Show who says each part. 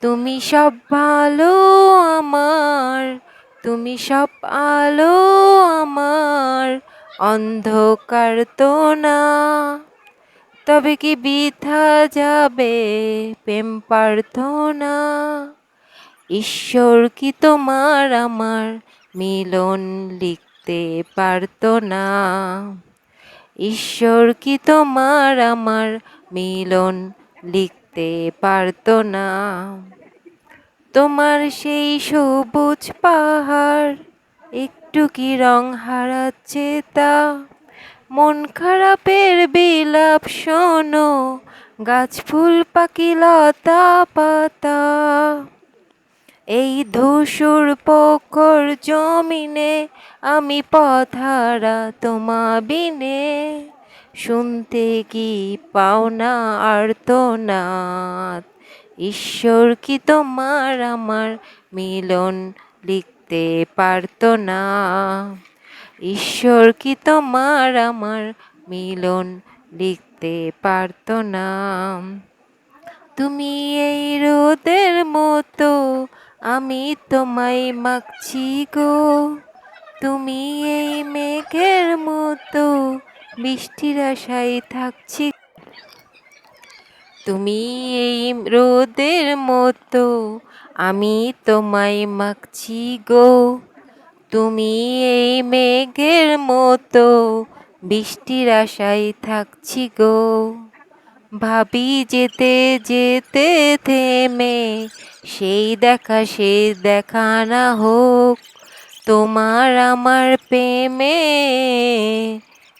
Speaker 1: তুমি সব ভালো আমার, তুমি সব আলো আমার, অন্ধকার তো না। তবে কি বৃথা যাবে প্রেম প্রার্থনা? ঈশ্বর কি তোমার আমার মিলন লিখতে পারতো না ঈশ্বর কি তোমার আমার মিলন লিখতে পারতো না। তোমার সেই সবুজ পাহাড়, একটু কি রং হারাচ্ছে তা? মন খারাপের বিলাপ শোনো, গাছ ফুল, পাখি, লতা পাতা। এই ধূসর পোখর জমিনে আমি পথারা তোমা বিনে শুনতে কি পাও না আর্তনাদ? ঈশ্বর কি তোমার আমার মিলন লিখতে পারতো না? ঈশ্বর কি তোমার আমার মিলন লিখতে পারতো না? তুমি এই রোদের মতো আমি তোমায় মাখছি গো। তুমি এই মেঘের মতো বৃষ্টির আশায় থাকছি। তুমি এই রোদের মতো আমি তোমায় মাখছি গো। তুমি এই মেঘের মতো বৃষ্টির আশায় থাকছি গো। ভাবি যেতে যেতে থেমে সেই দেখা সে দেখা না হোক, তোমার আমার প্রেমে